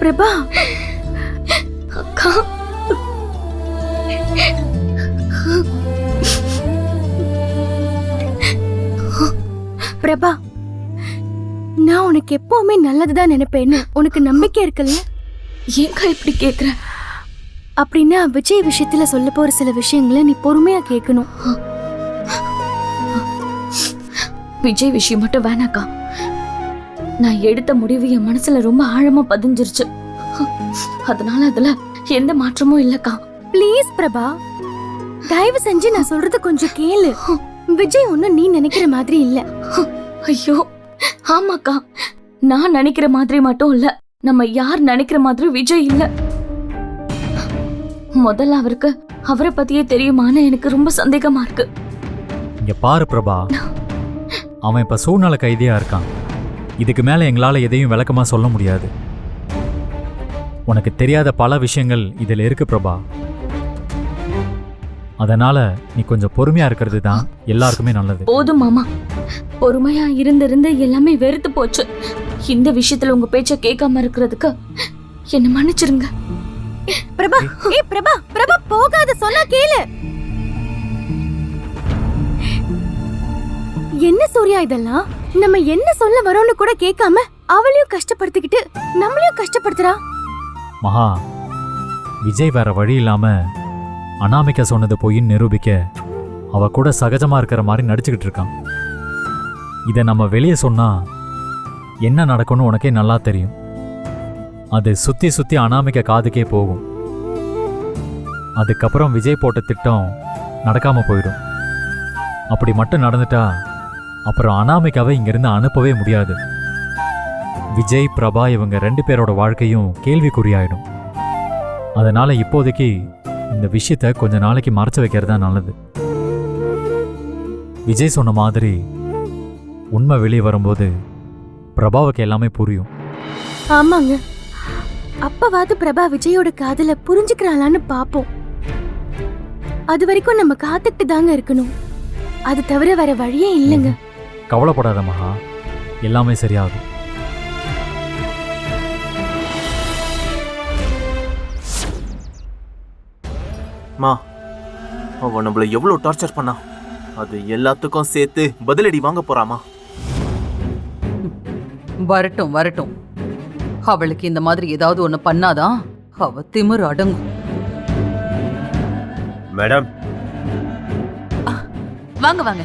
பிரபா. அக்கா. பிரபா நான் உனக்கு எப்பவுமே நல்லதுதான் நினைப்பேன்னு உனக்கு நம்பிக்கை இருக்குல்ல? ஏங்கா இப்படி கேக்குற? அப்படின்னா விஜய் விஷயத்துல சொல்ல போற சில விஷயங்களை நீ பொறுமையா கேட்கணும் விஜய் விஷயம் மட்டும் வேணாக்கா. நான் எடுத்த முடிவு என் மனசுல ரொம்ப ஆழமா பதிஞ்சிருச்சு. அதனால அதுல எந்த மாற்றமும் இல்லக்கா. ப்ளீஸ் பிரபா. தயவு செஞ்சு நான் சொல்றது கொஞ்சம் கேளு. விஜய் ஒன்னும் நீ நினைக்கிற மாதிரி இல்ல. ஐயோ ஆமாக்கா. நான் நினைக்கிற மாதிரி மட்டும் இல்ல. நம்ம யார் நினைக்கிற மாதிரி விஜய் இல்ல. முதல்ல அவருக்கு அவரை பத்தியே தெரியுமான்னு எனக்கு ரொம்ப சந்தேகமா இருக்கு. இங்க பாரு பிரபா. அவன் இப்ப சூழ்நிலை கைதியா இருக்கான். இதுக்கு மேல எங்களால எதையும் விளக்கமா சொல்ல முடியாது. உனக்கு தெரியாத பல விஷயங்கள் இதில் இருக்கு பிரபா. அதனால நீ கொஞ்சம் பொறுமையா இருக்கிறது தான் எல்லாருக்குமே நல்லது. போதும் மாமா. பொறுமையா இருந்திருந்து எல்லாமே வெறுத்து போச்சு. இந்த விஷயத்துல உங்க பேச்ச கேட்காம இருக்கிறதுக்கு என்ன மன்னிச்சிருங்க. பிரபா ஏய் பிரபா பிரபா போகாத சொன்னா கேளு. என்ன சூர்யா இதெல்லாம்? நம்ம என்ன சொல்ல வரோம்னு கூட கேட்காம அவளையும் கஷ்டப்படுத்திக்கிட்டு நம்மளையும் கஷ்டப்படுத்துறா? மகா விஜய் வேற வழி இல்லாம அனாமிகா சொன்னது பொய்ன்னு நிரூபிக்க அவ கூட சகஜமா இருக்கிற மாதிரி நடிச்சுக்கிட்டு இருக்கான். இதை நம்ம வெளியே சொன்னா என்ன நடக்கும்னு உனக்கே நல்லா தெரியும். அது சுத்தி சுத்தி அனாமிக்க காதுக்கே போகும். அதுக்கப்புறம் விஜய் போட்ட திட்டம் நடக்காம போயிடும். அப்படி மட்டும் நடந்துட்டா அப்புறம் அனாமிகாவை இங்கிருந்து அனுப்பவே முடியாது. விஜய் பிரபா இவங்க ரெண்டு பேரோட வாழ்க்கையும் கேள்விக்குறியாயிடும். அதனால இப்போதைக்கு இந்த விஷயத்த கொஞ்ச நாளைக்கு மறைச்சு வைக்கிறது தான் நல்லது. விஜய் சொன்ன மாதிரி உண்மை வெளியே வரும்போது பிரபாவுக்கு எல்லாமே புரியும். ஆமாங்க. அப்பவாது பிரபா விஜயோட காதல புரிஞ்சுக்கிறாளான்னு பாப்போம். அது வரைக்கும் நம்ம காத்துக்கிட்டு தாங்க இருக்கணும். அது தவிர வேற வழியே இல்லைங்க. கவலைப்படாத மகா. எல்லாமே சரியாகும் மா அவன் நம்மள எவ்வளவு டார்ச்சர் பண்ணா? அது எல்லாத்துக்கும் சேர்த்து பதிலடி வாங்க போறாமா வரட்டும் வரட்டும். அவளுக்கு இந்த மாதிரி ஏதாவது ஒண்ணு பண்ணாதான் அவ திமிரு அடங்கும். மேடம். வாங்க வாங்க.